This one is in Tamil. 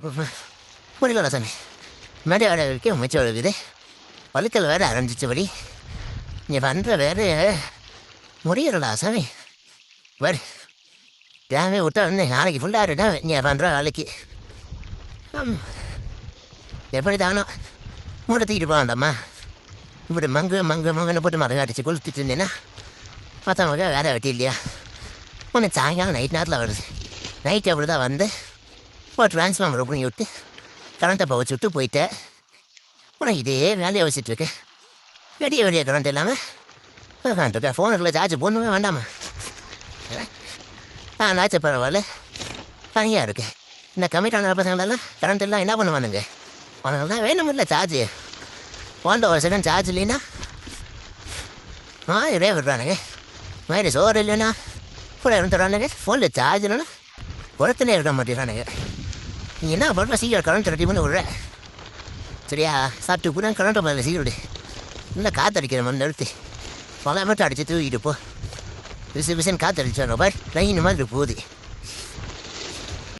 புரியல சாமி மேடை ஆட வைக்க மிச்சம் இருக்குது வழுக்கல் வேறு அரைஞ்சிச்சபடி நீ பண்ணுற வேறு முடியலடா சாமி வரு தேவை விட்டா வந்து நாளைக்கு ஃபுல்லாக இருடா நீ பண்ணுற வேலைக்கு எப்படி தானோ மூட்டை தூக்கிட்டு போகண்டாம்மா இப்படி மங்கு மங்கு மங்குன்னு போட்டு மரம் அடிச்சு கொளுத்துட்டு இருந்தேன்னா மற்றவங்க வேலை வெட்டி இல்லையா ஒன்று சாயங்காலம் நைட் நேரத்தில் வருது நைட் அப்படி தான் வந்து ஒரு டிரான்ஸ்ஃபார்மர் பண்ணி விட்டு கரண்ட்டை பவச்சு விட்டு போயிட்டேன் உனக்கு இதே வேலையை வச்சுட்டு இருக்கேன். வெடிய வெடிய கரண்ட் இல்லாமல் உட்காந்துருக்கேன் ஃபோன் இருக்கல சார்ஜ் போடணுமே வேண்டாமா? ஆ நாச்சு பரவாயில்ல. தனியாக இருக்கேன். இந்த கம்மிட்டான பசங்களெல்லாம் கரண்ட் எல்லாம் என்ன பண்ணுவானுங்க? அவனுங்களாம் வேணும் இல்லை சார்ஜ் ஃபோனில் ஒரு செகண்ட் சார்ஜ் இல்லைன்னா ஆ இதே விடுறானுங்க. மாதிரி சோறு இல்லைன்னா கூட இருந்துடுறானுங்க ஃபோனில் சார்ஜ் இல்லைன்னா குளத்துலேயே இருக்க மாட்டேறானுங்க நீ என்ன பண்ணுற சீக்கிரம் கரண்ட் ரெடி பண்ணி விடுற. சரியா? சாப்பிட்டு கூட கரண்ட் மேலே சீக்கிரம் இன்னும் காற்றடிக்கிற மாதிரி நிறுத்தி. பல மட்டும் அடிச்சு தூக்கிட்டு போ. விசு விசுன்னு காற்றடிச்சானோ பார். ட்ரெயின் மாதிரி போகுது.